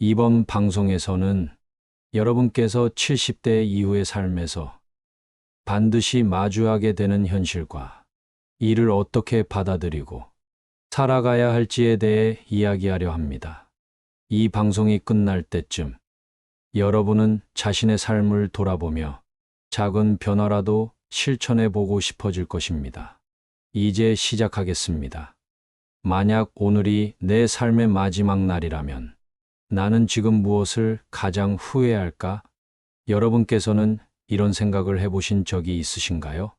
이번 방송에서는 여러분께서 70대 이후의 삶에서 반드시 마주하게 되는 현실과 이를 어떻게 받아들이고 살아가야 할지에 대해 이야기하려 합니다. 이 방송이 끝날 때쯤 여러분은 자신의 삶을 돌아보며 작은 변화라도 실천해 보고 싶어질 것입니다. 이제 시작하겠습니다. 만약 오늘이 내 삶의 마지막 날이라면 나는 지금 무엇을 가장 후회할까? 여러분께서는 이런 생각을 해보신 적이 있으신가요?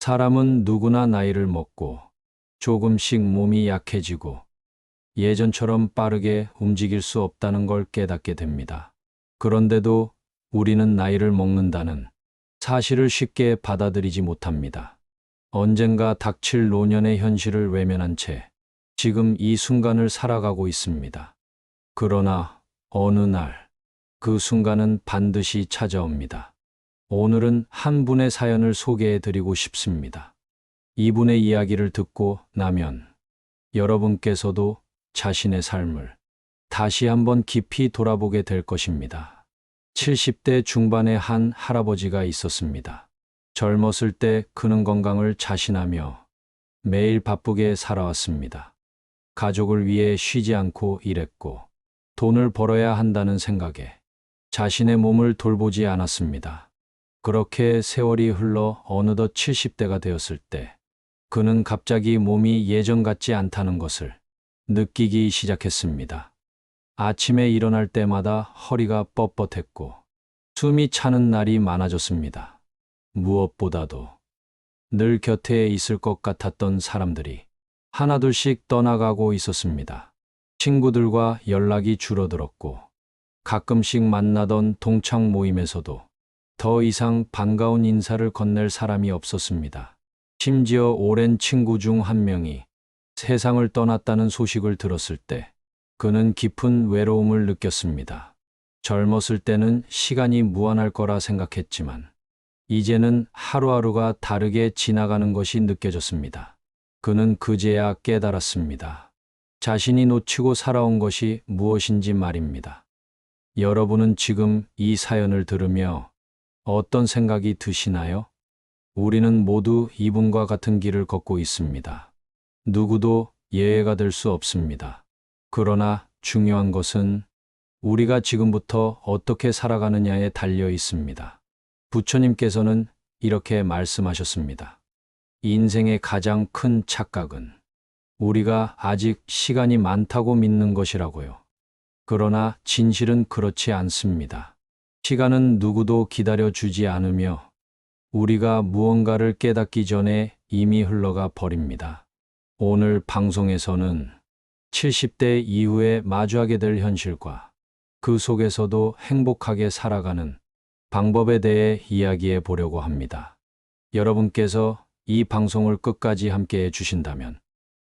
사람은 누구나 나이를 먹고 조금씩 몸이 약해지고 예전처럼 빠르게 움직일 수 없다는 걸 깨닫게 됩니다. 그런데도 우리는 나이를 먹는다는 사실을 쉽게 받아들이지 못합니다. 언젠가 닥칠 노년의 현실을 외면한 채 지금 이 순간을 살아가고 있습니다. 그러나 어느 날 그 순간은 반드시 찾아옵니다. 오늘은 한 분의 사연을 소개해 드리고 싶습니다. 이분의 이야기를 듣고 나면 여러분께서도 자신의 삶을 다시 한번 깊이 돌아보게 될 것입니다. 70대 중반의 한 할아버지가 있었습니다. 젊었을 때 그는 건강을 자신하며 매일 바쁘게 살아왔습니다. 가족을 위해 쉬지 않고 일했고 돈을 벌어야 한다는 생각에 자신의 몸을 돌보지 않았습니다. 그렇게 세월이 흘러 어느덧 70대가 되었을 때 그는 갑자기 몸이 예전 같지 않다는 것을 느끼기 시작했습니다. 아침에 일어날 때마다 허리가 뻣뻣했고 숨이 차는 날이 많아졌습니다. 무엇보다도 늘 곁에 있을 것 같았던 사람들이 하나둘씩 떠나가고 있었습니다. 친구들과 연락이 줄어들었고 가끔씩 만나던 동창 모임에서도 더 이상 반가운 인사를 건넬 사람이 없었습니다. 심지어 오랜 친구 중 한 명이 세상을 떠났다는 소식을 들었을 때 그는 깊은 외로움을 느꼈습니다. 젊었을 때는 시간이 무한할 거라 생각했지만 이제는 하루하루가 다르게 지나가는 것이 느껴졌습니다. 그는 그제야 깨달았습니다. 자신이 놓치고 살아온 것이 무엇인지 말입니다. 여러분은 지금 이 사연을 들으며 어떤 생각이 드시나요? 우리는 모두 이분과 같은 길을 걷고 있습니다. 누구도 예외가 될 수 없습니다. 그러나 중요한 것은 우리가 지금부터 어떻게 살아가느냐에 달려 있습니다. 부처님께서는 이렇게 말씀하셨습니다. 인생의 가장 큰 착각은 우리가 아직 시간이 많다고 믿는 것이라고요. 그러나 진실은 그렇지 않습니다. 시간은 누구도 기다려 주지 않으며 우리가 무언가를 깨닫기 전에 이미 흘러가 버립니다. 오늘 방송에서는 70대 이후에 마주하게 될 현실과 그 속에서도 행복하게 살아가는 방법에 대해 이야기해 보려고 합니다. 여러분께서 이 방송을 끝까지 함께 해 주신다면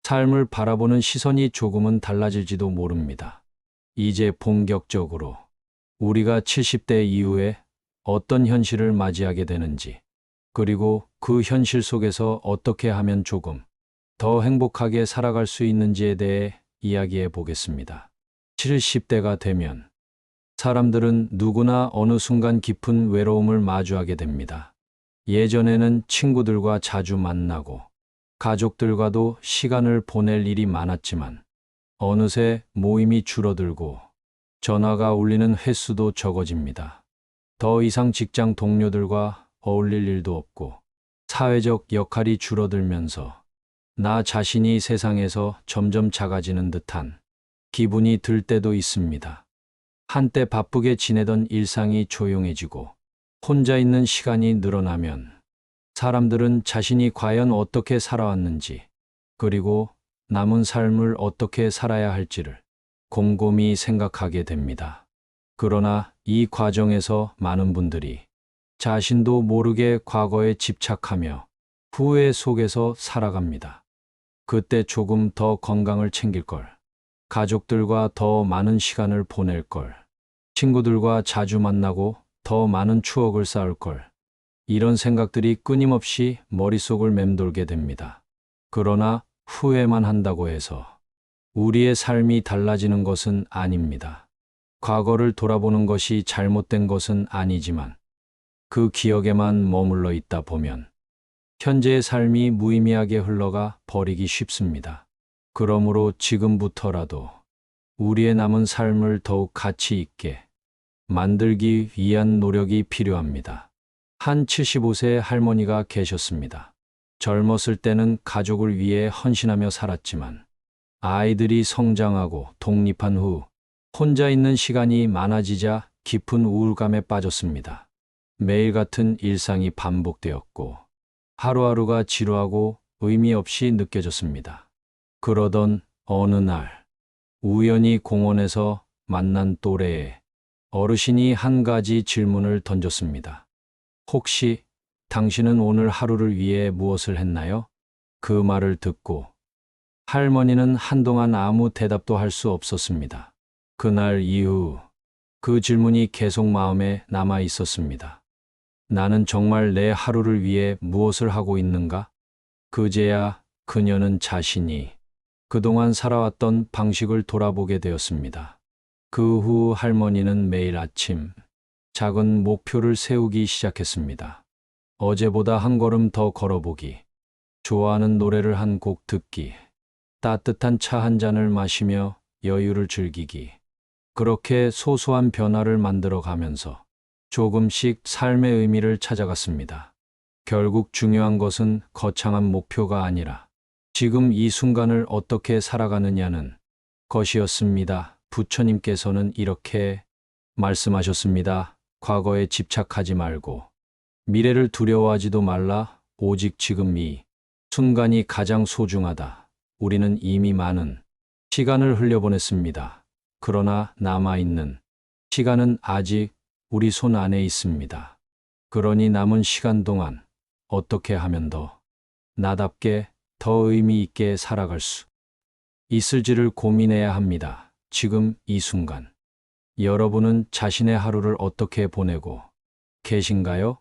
삶을 바라보는 시선이 조금은 달라질지도 모릅니다. 이제 본격적으로 우리가 70대 이후에 어떤 현실을 맞이하게 되는지, 그리고 그 현실 속에서 어떻게 하면 조금 더 행복하게 살아갈 수 있는지에 대해 이야기해 보겠습니다. 70대가 되면 사람들은 누구나 어느 순간 깊은 외로움을 마주하게 됩니다. 예전에는 친구들과 자주 만나고 가족들과도 시간을 보낼 일이 많았지만 어느새 모임이 줄어들고 전화가 울리는 횟수도 적어집니다. 더 이상 직장 동료들과 어울릴 일도 없고 사회적 역할이 줄어들면서 나 자신이 세상에서 점점 작아지는 듯한 기분이 들 때도 있습니다. 한때 바쁘게 지내던 일상이 조용해지고 혼자 있는 시간이 늘어나면 사람들은 자신이 과연 어떻게 살아왔는지 그리고 남은 삶을 어떻게 살아야 할지를 곰곰이 생각하게 됩니다. 그러나 이 과정에서 많은 분들이 자신도 모르게 과거에 집착하며 후회 속에서 살아갑니다. 그때 조금 더 건강을 챙길 걸, 가족들과 더 많은 시간을 보낼 걸, 친구들과 자주 만나고 더 많은 추억을 쌓을 걸, 이런 생각들이 끊임없이 머릿속을 맴돌게 됩니다. 그러나 후회만 한다고 해서 우리의 삶이 달라지는 것은 아닙니다. 과거를 돌아보는 것이 잘못된 것은 아니지만 그 기억에만 머물러 있다 보면 현재의 삶이 무의미하게 흘러가 버리기 쉽습니다. 그러므로 지금부터라도 우리의 남은 삶을 더욱 가치 있게 만들기 위한 노력이 필요합니다. 한 75세 할머니가 계셨습니다. 젊었을 때는 가족을 위해 헌신하며 살았지만 아이들이 성장하고 독립한 후 혼자 있는 시간이 많아지자 깊은 우울감에 빠졌습니다. 매일 같은 일상이 반복되었고 하루하루가 지루하고 의미 없이 느껴졌습니다. 그러던 어느 날 우연히 공원에서 만난 또래의 어르신이 한 가지 질문을 던졌습니다. 혹시 당신은 오늘 하루를 위해 무엇을 했나요? 그 말을 듣고 할머니는 한동안 아무 대답도 할 수 없었습니다. 그날 이후 그 질문이 계속 마음에 남아 있었습니다. 나는 정말 내 하루를 위해 무엇을 하고 있는가? 그제야 그녀는 자신이 그동안 살아왔던 방식을 돌아보게 되었습니다. 그 후 할머니는 매일 아침 작은 목표를 세우기 시작했습니다. 어제보다 한 걸음 더 걸어보기, 좋아하는 노래를 한 곡 듣기, 따뜻한 차 한 잔을 마시며 여유를 즐기기. 그렇게 소소한 변화를 만들어 가면서 조금씩 삶의 의미를 찾아갔습니다. 결국 중요한 것은 거창한 목표가 아니라 지금 이 순간을 어떻게 살아가느냐는 것이었습니다. 부처님께서는 이렇게 말씀하셨습니다. 과거에 집착하지 말고 미래를 두려워하지도 말라. 오직 지금 이 순간이 가장 소중하다. 우리는 이미 많은 시간을 흘려보냈습니다. 그러나 남아있는 시간은 아직 우리 손 안에 있습니다. 그러니 남은 시간 동안 어떻게 하면 더 나답게 더 의미 있게 살아갈 수 있을지를 고민해야 합니다. 지금 이 순간. 여러분은 자신의 하루를 어떻게 보내고 계신가요?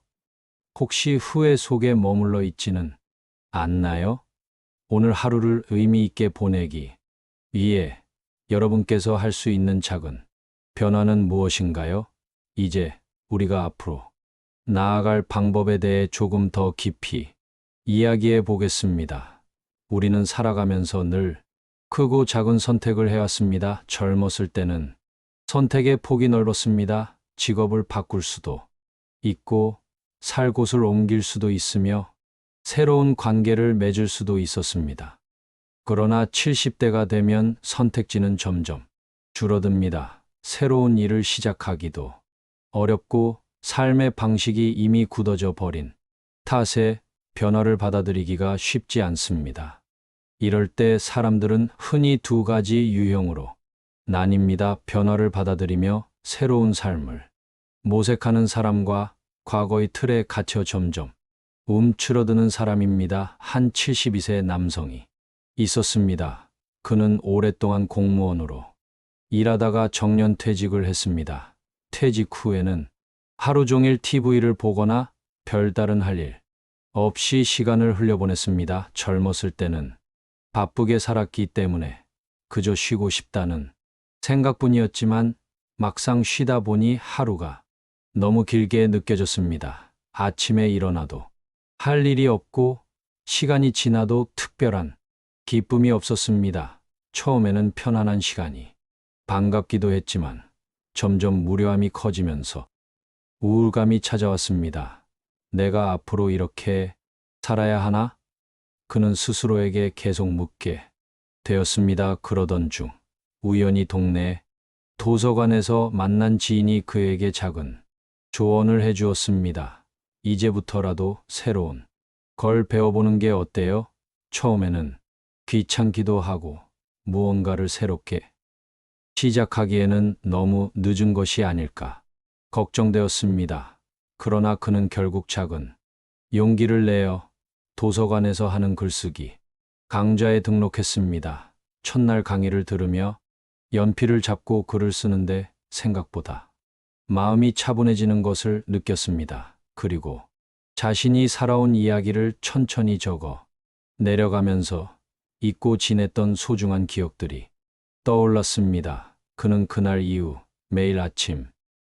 혹시 후회 속에 머물러 있지는 않나요? 오늘 하루를 의미 있게 보내기 위해 여러분께서 할 수 있는 작은 변화는 무엇인가요? 이제 우리가 앞으로 나아갈 방법에 대해 조금 더 깊이 이야기해 보겠습니다. 우리는 살아가면서 늘 크고 작은 선택을 해왔습니다. 젊었을 때는 선택의 폭이 넓었습니다. 직업을 바꿀 수도 있고 살 곳을 옮길 수도 있으며 새로운 관계를 맺을 수도 있었습니다. 그러나 70대가 되면 선택지는 점점 줄어듭니다. 새로운 일을 시작하기도 어렵고 삶의 방식이 이미 굳어져 버린 탓에 변화를 받아들이기가 쉽지 않습니다. 이럴 때 사람들은 흔히 두 가지 유형으로 나뉩니다. 변화를 받아들이며 새로운 삶을 모색하는 사람과 과거의 틀에 갇혀 점점 움츠러드는 사람입니다. 한 72세 남성이 있었습니다. 그는 오랫동안 공무원으로 일하다가 정년 퇴직을 했습니다. 퇴직 후에는 하루 종일 TV를 보거나 별다른 할 일 없이 시간을 흘려보냈습니다. 젊었을 때는 바쁘게 살았기 때문에 그저 쉬고 싶다는 생각뿐이었지만 막상 쉬다 보니 하루가 너무 길게 느껴졌습니다. 아침에 일어나도 할 일이 없고 시간이 지나도 특별한 기쁨이 없었습니다. 처음에는 편안한 시간이 반갑기도 했지만 점점 무료함이 커지면서 우울감이 찾아왔습니다. 내가 앞으로 이렇게 살아야 하나? 그는 스스로에게 계속 묻게 되었습니다. 그러던 중 우연히 동네 도서관에서 만난 지인이 그에게 작은 조언을 해 주었습니다. 이제부터라도 새로운 걸 배워보는 게 어때요? 처음에는 귀찮기도 하고 무언가를 새롭게 시작하기에는 너무 늦은 것이 아닐까 걱정되었습니다. 그러나 그는 결국 작은 용기를 내어 도서관에서 하는 글쓰기 강좌에 등록했습니다. 첫날 강의를 들으며 연필을 잡고 글을 쓰는데 생각보다 마음이 차분해지는 것을 느꼈습니다. 그리고 자신이 살아온 이야기를 천천히 적어 내려가면서 잊고 지냈던 소중한 기억들이 떠올랐습니다. 그는 그날 이후 매일 아침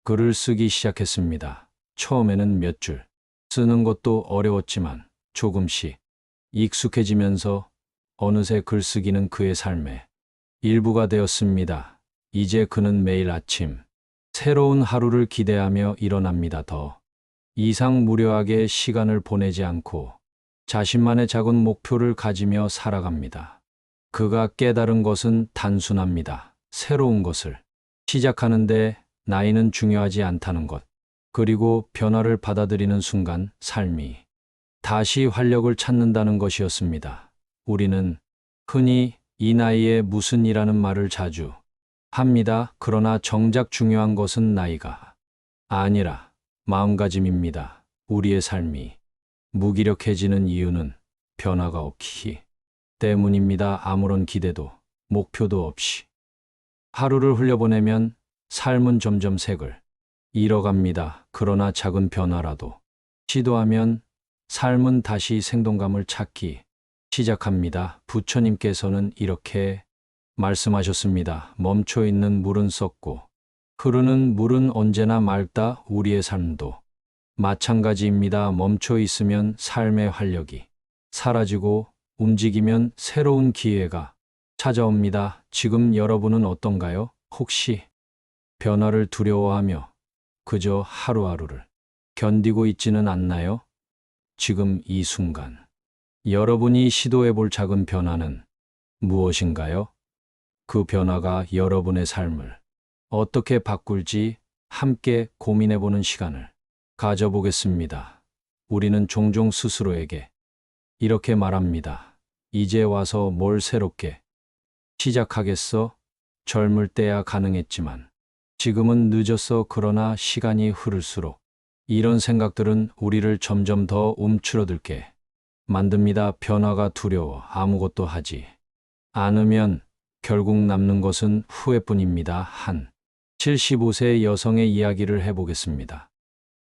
글을 쓰기 시작했습니다. 처음에는 몇 줄 쓰는 것도 어려웠지만 조금씩 익숙해지면서 어느새 글쓰기는 그의 삶의 일부가 되었습니다. 이제 그는 매일 아침 새로운 하루를 기대하며 일어납니다. 더 이상 무료하게 시간을 보내지 않고 자신만의 작은 목표를 가지며 살아갑니다. 그가 깨달은 것은 단순합니다. 새로운 것을 시작하는데 나이는 중요하지 않다는 것. 그리고 변화를 받아들이는 순간 삶이 다시 활력을 찾는다는 것이었습니다. 우리는 흔히 이 나이에 무슨 이라는 말을 자주 합니다. 그러나 정작 중요한 것은 나이가 아니라 마음가짐입니다. 우리의 삶이 무기력해지는 이유는 변화가 없기 때문입니다. 아무런 기대도 목표도 없이 하루를 흘려보내면 삶은 점점 색을 잃어갑니다. 그러나 작은 변화라도 시도하면 삶은 다시 생동감을 찾기 시작합니다. 부처님께서는 이렇게 말씀하셨습니다. 멈춰 있는 물은 썩고 흐르는 물은 언제나 맑다. 우리의 삶도 마찬가지입니다. 멈춰 있으면 삶의 활력이 사라지고 움직이면 새로운 기회가 찾아옵니다. 지금 여러분은 어떤가요? 혹시 변화를 두려워하며 그저 하루하루를 견디고 있지는 않나요? 지금 이 순간 여러분이 시도해 볼 작은 변화는 무엇인가요? 그 변화가 여러분의 삶을 어떻게 바꿀지 함께 고민해 보는 시간을 가져보겠습니다. 우리는 종종 스스로에게 이렇게 말합니다. 이제 와서 뭘 새롭게 시작하겠어? 젊을 때야 가능했지만 지금은 늦었어. 그러나 시간이 흐를수록 이런 생각들은 우리를 점점 더 움츠러들게 만듭니다. 변화가 두려워 아무것도 하지 않으면 결국 남는 것은 후회뿐입니다. 한 75세 여성의 이야기를 해보겠습니다.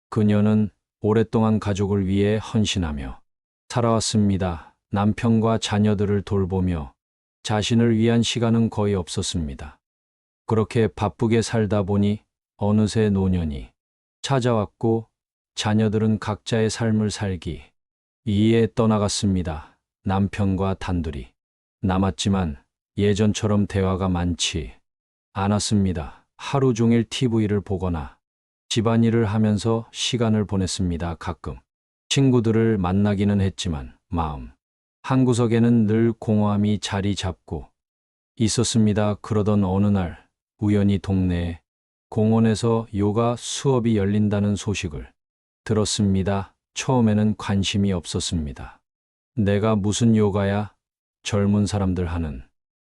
그녀는 오랫동안 가족을 위해 헌신하며 살아왔습니다. 남편과 자녀들을 돌보며 자신을 위한 시간은 거의 없었습니다. 그렇게 바쁘게 살다 보니 어느새 노년이 찾아왔고 자녀들은 각자의 삶을 살기 위해 떠나갔습니다. 남편과 단둘이 남았지만 예전처럼 대화가 많지 않았습니다. 하루 종일 TV를 보거나 집안일을 하면서 시간을 보냈습니다. 가끔 친구들을 만나기는 했지만 마음 한 구석에는 늘 공허함이 자리 잡고 있었습니다. 그러던 어느 날 우연히 동네에 공원에서 요가 수업이 열린다는 소식을 들었습니다. 처음에는 관심이 없었습니다. 내가 무슨 요가야? 젊은 사람들 하는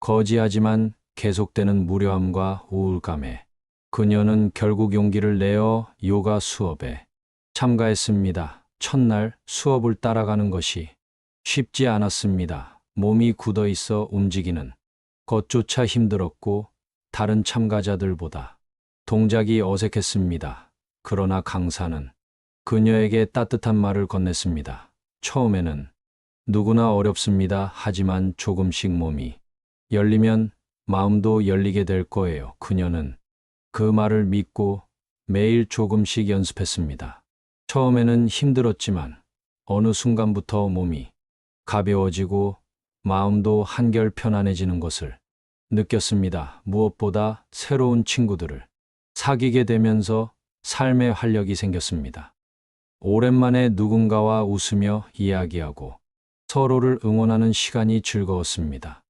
거지하지만 계속되는 무료함과 우울감에 그녀는 결국 용기를 내어 요가 수업에 참가했습니다. 첫날 수업을 따라가는 것이 쉽지 않았습니다. 몸이 굳어 있어 움직이는 것조차 힘들었고 다른 참가자들보다 동작이 어색했습니다. 그러나 강사는 그녀에게 따뜻한 말을 건넸습니다. 처음에는 누구나 어렵습니다. 하지만 조금씩 몸이 열리면 마음도 열리게 될 거예요. 그녀는 그 말을 믿고 매일 조금씩 연습했습니다. 처음에는 힘들었지만 어느 순간부터 몸이 가벼워지고 마음도 한결 편안해지는 것을 느꼈습니다. 무엇보다 새로운 친구들을 사귀게 되면서 삶의 활력이 생겼습니다. 오랜만에 누군가와 웃으며 이야기하고 서로를 응원하는 시간이 즐거웠습니다.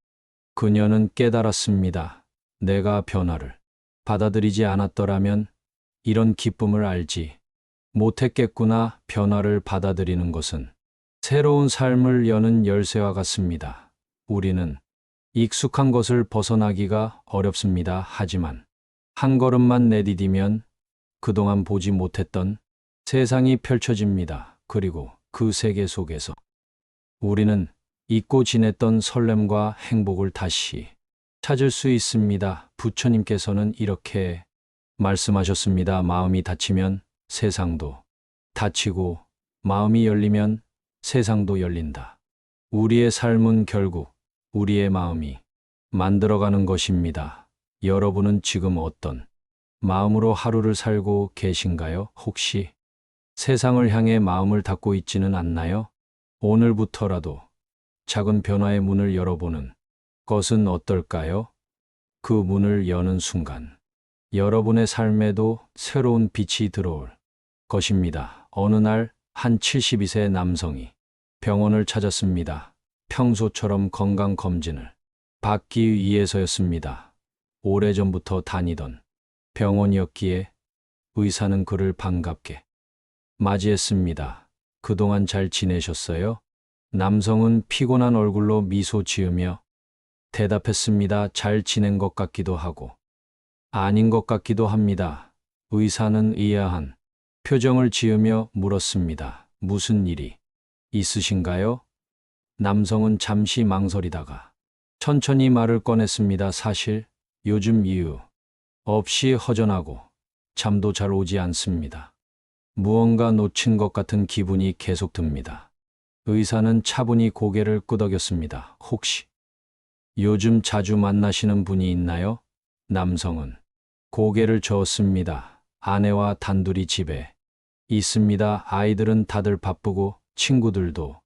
그녀는 깨달았습니다. 내가 변화를 받아들이지 않았더라면 이런 기쁨을 알지 못했겠구나. 변화를 받아들이는 것은 새로운 삶을 여는 열쇠와 같습니다. 우리는 익숙한 것을 벗어나기가 어렵습니다. 하지만 한 걸음만 내디디면 그동안 보지 못했던 세상이 펼쳐집니다. 그리고 그 세계 속에서 우리는 잊고 지냈던 설렘과 행복을 다시 찾을 수 있습니다. 부처님께서는 이렇게 말씀하셨습니다. 마음이 닫히면 세상도 닫히고 마음이 열리면 세상도 열린다. 우리의 삶은 결국 우리의 마음이 만들어가는 것입니다. 여러분은 지금 어떤 마음으로 하루를 살고 계신가요? 혹시 세상을 향해 마음을 닫고 있지는 않나요? 오늘부터라도 작은 변화의 문을 열어보는 것은 어떨까요? 그 문을 여는 순간 여러분의 삶에도 새로운 빛이 들어올 것입니다. 어느 날 한 72세 남성이 병원을 찾았습니다. 평소처럼 건강검진을 받기 위해서였습니다. 오래전부터 다니던 병원이었기에 의사는 그를 반갑게 맞이했습니다. 그동안 잘 지내셨어요? 남성은 피곤한 얼굴로 미소 지으며 대답했습니다. 잘 지낸 것 같기도 하고 아닌 것 같기도 합니다. 의사는 의아한 표정을 지으며 물었습니다. 무슨 일이 있으신가요? 남성은 잠시 망설이다가 천천히 말을 꺼냈습니다. 사실 요즘 이유 없이 허전하고 잠도 잘 오지 않습니다. 무언가 놓친 것 같은 기분이 계속 듭니다. 의사는 차분히 고개를 끄덕였습니다. 혹시 요즘 자주 만나시는 분이 있나요? 남성은 고개를 저었습니다. 아내와 단둘이 집에 있습니다. 아이들은 다들 바쁘고 친구들도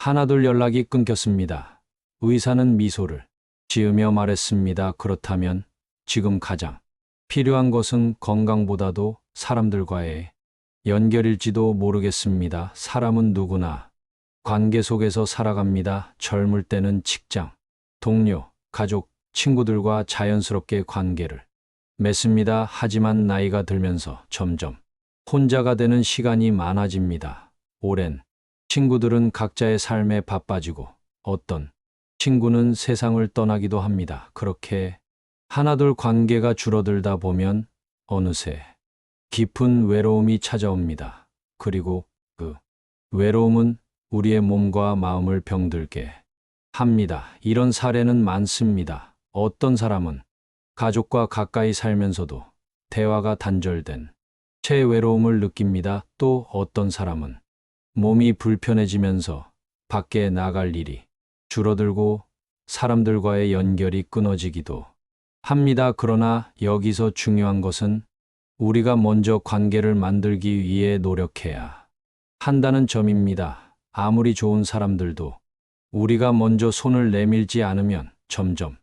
하나둘 연락이 끊겼습니다. 의사는 미소를 지으며 말했습니다. 그렇다면 지금 가장 필요한 것은 건강보다도 사람들과의 연결일지도 모르겠습니다. 사람은 누구나 관계 속에서 살아갑니다. 젊을 때는 직장, 동료, 가족, 친구들과 자연스럽게 관계를 맺습니다. 하지만 나이가 들면서 점점 혼자가 되는 시간이 많아집니다. 오랜 친구들은 각자의 삶에 바빠지고 어떤 친구는 세상을 떠나기도 합니다. 그렇게 하나둘 관계가 줄어들다 보면 어느새 깊은 외로움이 찾아옵니다. 그리고 그 외로움은 우리의 몸과 마음을 병들게 합니다. 이런 사례는 많습니다. 어떤 사람은 가족과 가까이 살면서도 대화가 단절된 채 외로움을 느낍니다. 또 어떤 사람은 몸이 불편해지면서 밖에 나갈 일이 줄어들고 사람들과의 연결이 끊어지기도 합니다. 그러나 여기서 중요한 것은 우리가 먼저 관계를 만들기 위해 노력해야 한다는 점입니다. 아무리 좋은 사람들도 우리가 먼저 손을 내밀지 않으면 점점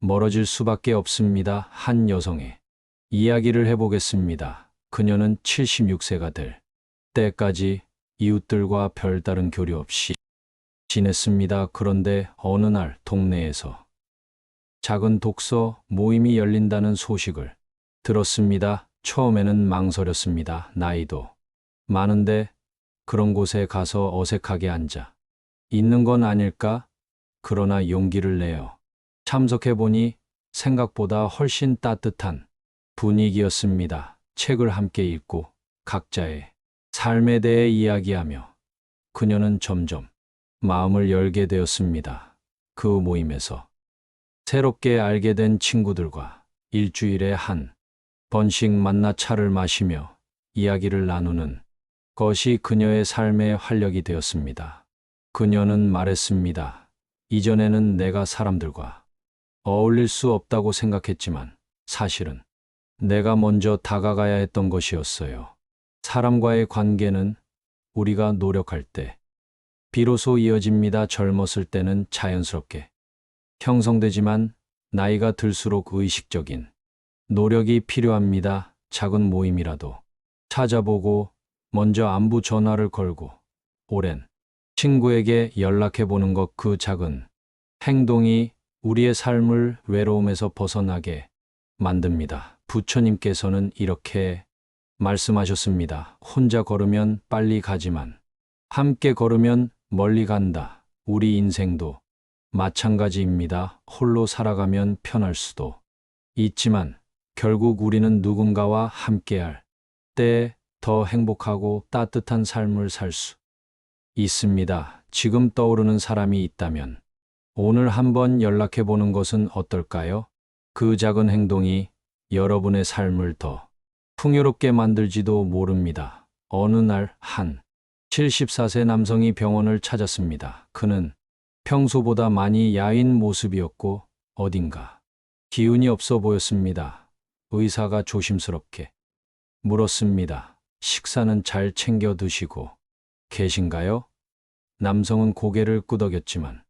멀어질 수밖에 없습니다. 한 여성의 이야기를 해보겠습니다. 그녀는 76세가 될 때까지 이웃들과 별다른 교류 없이 지냈습니다. 그런데 어느 날 동네에서 작은 독서 모임이 열린다는 소식을 들었습니다. 처음에는 망설였습니다. 나이도 많은데 그런 곳에 가서 어색하게 앉아 있는 건 아닐까? 그러나 용기를 내어 참석해 보니 생각보다 훨씬 따뜻한 분위기였습니다. 책을 함께 읽고 각자의 삶에 대해 이야기하며 그녀는 점점 마음을 열게 되었습니다. 그 모임에서 새롭게 알게 된 친구들과 일주일에 한 번씩 만나 차를 마시며 이야기를 나누는 것이 그녀의 삶의 활력이 되었습니다. 그녀는 말했습니다. 이전에는 내가 사람들과 어울릴 수 없다고 생각했지만 사실은 내가 먼저 다가가야 했던 것이었어요. 사람과의 관계는 우리가 노력할 때 비로소 이어집니다. 젊었을 때는 자연스럽게 형성되지만 나이가 들수록 의식적인 노력이 필요합니다. 작은 모임이라도 찾아보고 먼저 안부 전화를 걸고 오랜 친구에게 연락해 보는 것 그 작은 행동이 우리의 삶을 외로움에서 벗어나게 만듭니다. 부처님께서는 이렇게 말씀하셨습니다. 혼자 걸으면 빨리 가지만 함께 걸으면 멀리 간다. 우리 인생도 마찬가지입니다. 홀로 살아가면 편할 수도 있지만 결국 우리는 누군가와 함께할 때더 행복하고 따뜻한 삶을 살 수 있습니다. 지금 떠오르는 사람이 있다면 오늘 한번 연락해 보는 것은 어떨까요? 그 작은 행동이 여러분의 삶을 더 풍요롭게 만들지도 모릅니다. 어느 날 한 74세 남성이 병원을 찾았습니다. 그는 평소보다 많이 야윈 모습이었고 어딘가 기운이 없어 보였습니다. 의사가 조심스럽게 물었습니다. 식사는 잘 챙겨 드시고 계신가요? 남성은 고개를 끄덕였지만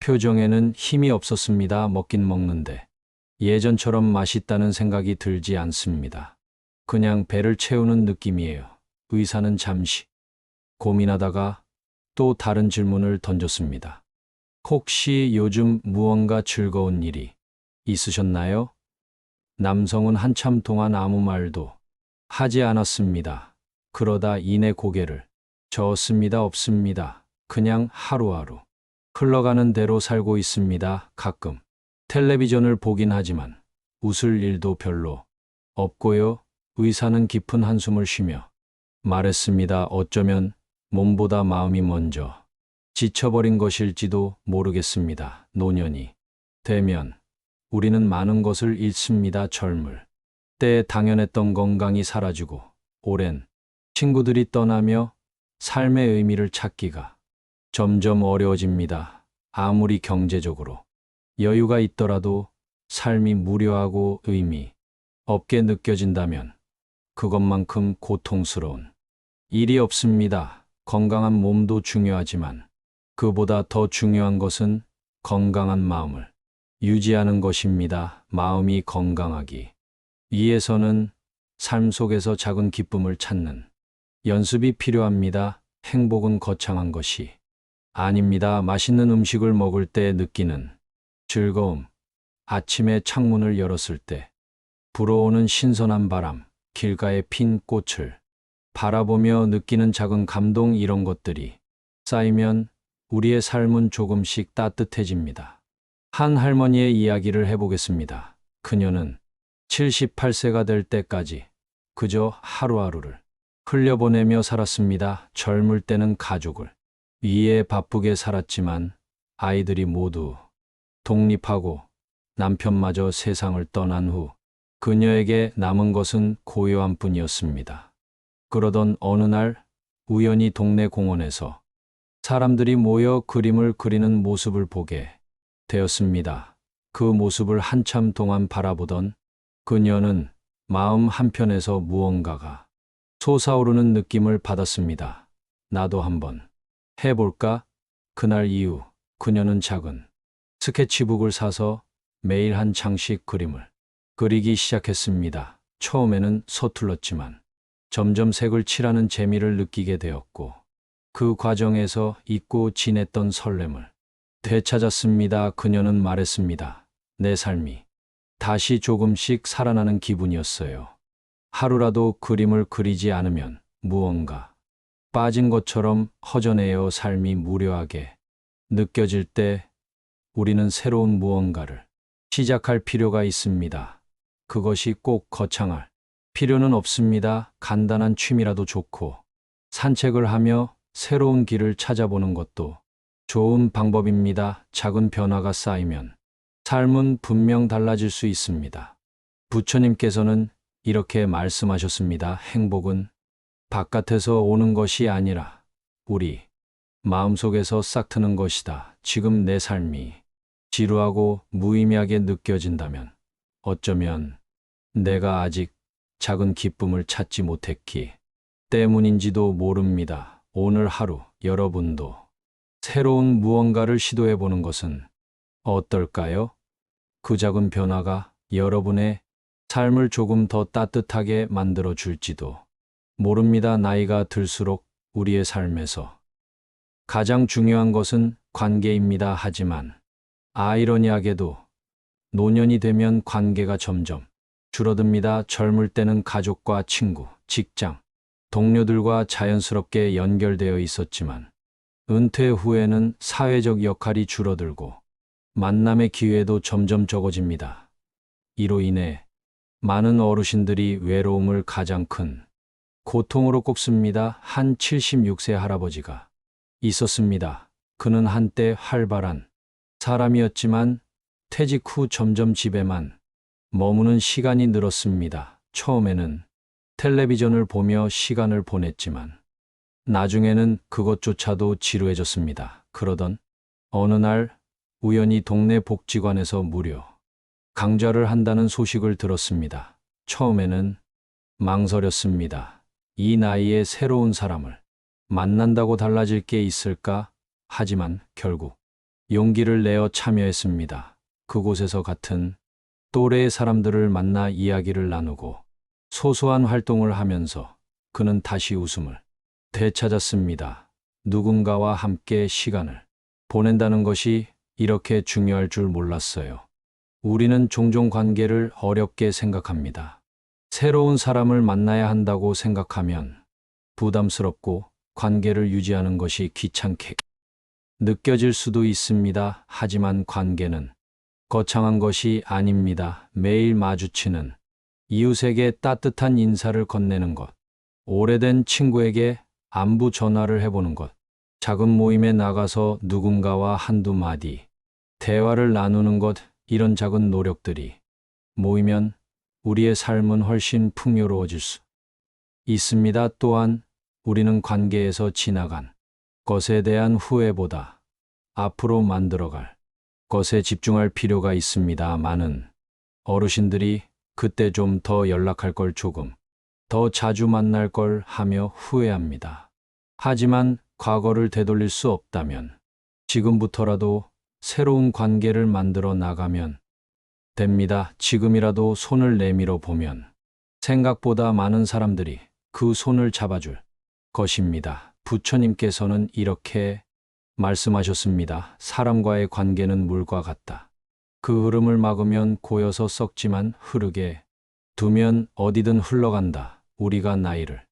표정에는 힘이 없었습니다. 먹긴 먹는데 예전처럼 맛있다는 생각이 들지 않습니다. 그냥 배를 채우는 느낌이에요. 의사는 잠시 고민하다가 또 다른 질문을 던졌습니다. 혹시 요즘 무언가 즐거운 일이 있으셨나요? 남성은 한참 동안 아무 말도 하지 않았습니다. 그러다 이내 고개를 저었습니다. 없습니다. 그냥 하루하루 흘러가는 대로 살고 있습니다. 가끔 텔레비전을 보긴 하지만 웃을 일도 별로 없고요. 의사는 깊은 한숨을 쉬며 말했습니다. 어쩌면 몸보다 마음이 먼저 지쳐버린 것일지도 모르겠습니다. 노년이 되면 우리는 많은 것을 잃습니다. 젊을 때 당연했던 건강이 사라지고 오랜 친구들이 떠나며 삶의 의미를 찾기가 점점 어려워집니다. 아무리 경제적으로 여유가 있더라도 삶이 무료하고 의미 없게 느껴진다면 그것만큼 고통스러운 일이 없습니다. 건강한 몸도 중요하지만 그보다 더 중요한 것은 건강한 마음을 유지하는 것입니다. 마음이 건강하기 위해서는 삶 속에서 작은 기쁨을 찾는 연습이 필요합니다. 행복은 거창한 것이 아닙니다. 맛있는 음식을 먹을 때 느끼는 즐거움, 아침에 창문을 열었을 때 불어오는 신선한 바람, 길가에 핀 꽃을 바라보며 느끼는 작은 감동 이런 것들이 쌓이면 우리의 삶은 조금씩 따뜻해집니다. 한 할머니의 이야기를 해보겠습니다. 그녀는 78세가 될 때까지 그저 하루하루를 흘려보내며 살았습니다. 젊을 때는 가족을 위해 바쁘게 살았지만 아이들이 모두 독립하고 남편마저 세상을 떠난 후 그녀에게 남은 것은 고요한 뿐이었습니다. 그러던 어느 날 우연히 동네 공원에서 사람들이 모여 그림을 그리는 모습을 보게 되었습니다. 그 모습을 한참 동안 바라보던 그녀는 마음 한편에서 무언가가 솟아오르는 느낌을 받았습니다. 나도 한번 해볼까? 그날 이후 그녀는 작은 스케치북을 사서 매일 한 장씩 그림을 그리기 시작했습니다. 처음에는 서툴렀지만 점점 색을 칠하는 재미를 느끼게 되었고 그 과정에서 잊고 지냈던 설렘을 되찾았습니다. 그녀는 말했습니다. 내 삶이 다시 조금씩 살아나는 기분이었어요. 하루라도 그림을 그리지 않으면 무언가 빠진 것처럼 허전해요 삶이 무료하게 느껴질 때 우리는 새로운 무언가를 시작할 필요가 있습니다. 그것이 꼭 거창할 필요는 없습니다. 간단한 취미라도 좋고 산책을 하며 새로운 길을 찾아보는 것도 좋은 방법입니다. 작은 변화가 쌓이면 삶은 분명 달라질 수 있습니다. 부처님께서는 이렇게 말씀하셨습니다. 행복은 바깥에서 오는 것이 아니라 우리 마음속에서 싹트는 것이다. 지금 내 삶이 지루하고 무의미하게 느껴진다면 어쩌면 내가 아직 작은 기쁨을 찾지 못했기 때문인지도 모릅니다. 오늘 하루 여러분도 새로운 무언가를 시도해 보는 것은 어떨까요? 그 작은 변화가 여러분의 삶을 조금 더 따뜻하게 만들어 줄지도 모릅니다. 나이가 들수록 우리의 삶에서 가장 중요한 것은 관계입니다. 하지만 아이러니하게도 노년이 되면 관계가 점점 줄어듭니다. 젊을 때는 가족과 친구, 직장, 동료들과 자연스럽게 연결되어 있었지만 은퇴 후에는 사회적 역할이 줄어들고 만남의 기회도 점점 적어집니다. 이로 인해 많은 어르신들이 외로움을 가장 큰 고통으로 꼽습니다. 한 76세 할아버지가 있었습니다. 그는 한때 활발한 사람이었지만 퇴직 후 점점 집에만 머무는 시간이 늘었습니다. 처음에는 텔레비전을 보며 시간을 보냈지만 나중에는 그것조차도 지루해졌습니다. 그러던 어느 날 우연히 동네 복지관에서 무료 강좌를 한다는 소식을 들었습니다. 처음에는 망설였습니다. 이 나이에 새로운 사람을 만난다고 달라질 게 있을까? 하지만 결국 용기를 내어 참여했습니다. 그곳에서 같은 또래의 사람들을 만나 이야기를 나누고 소소한 활동을 하면서 그는 다시 웃음을 되찾았습니다. 누군가와 함께 시간을 보낸다는 것이 이렇게 중요할 줄 몰랐어요. 우리는 종종 관계를 어렵게 생각합니다. 새로운 사람을 만나야 한다고 생각하면 부담스럽고 관계를 유지하는 것이 귀찮게 느껴질 수도 있습니다. 하지만 관계는 거창한 것이 아닙니다. 매일 마주치는 이웃에게 따뜻한 인사를 건네는 것, 오래된 친구에게 안부 전화를 해보는 것, 작은 모임에 나가서 누군가와 한두 마디 대화를 나누는 것, 이런 작은 노력들이 모이면 우리의 삶은 훨씬 풍요로워질 수 있습니다. 또한 우리는 관계에서 지나간 것에 대한 후회보다 앞으로 만들어갈 것에 집중할 필요가 있습니다. 많은 어르신들이 그때 좀 더 연락할 걸 조금 더 자주 만날 걸 하며 후회합니다. 하지만 과거를 되돌릴 수 없다면 지금부터라도 새로운 관계를 만들어 나가면 됩니다. 지금이라도 손을 내밀어 보면 생각보다 많은 사람들이 그 손을 잡아줄 것입니다. 부처님께서는 이렇게 말씀하셨습니다. 사람과의 관계는 물과 같다. 그 흐름을 막으면 고여서 썩지만 흐르게 두면 어디든 흘러간다. 우리가 나이를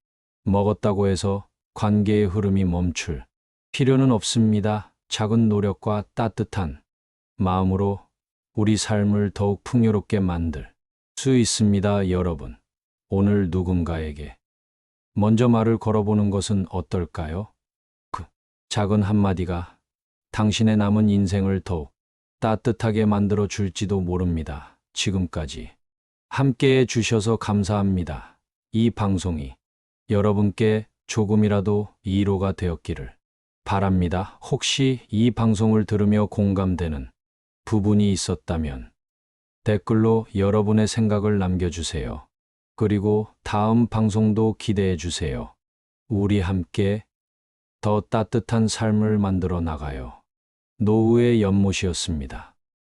먹었다고 해서 관계의 흐름이 멈출 필요는 없습니다. 작은 노력과 따뜻한 마음으로 우리 삶을 더욱 풍요롭게 만들 수 있습니다, 여러분. 오늘 누군가에게 먼저 말을 걸어보는 것은 어떨까요? 그 작은 한마디가 당신의 남은 인생을 더욱 따뜻하게 만들어 줄지도 모릅니다. 지금까지 함께 해 주셔서 감사합니다. 이 방송이 여러분께 조금이라도 위로가 되었기를 바랍니다. 혹시 이 방송을 들으며 공감되는 부분이 있었다면 댓글로 여러분의 생각을 남겨주세요. 그리고 다음 방송도 기대해 주세요. 우리 함께 더 따뜻한 삶을 만들어 나가요. 노후의 연못이었습니다.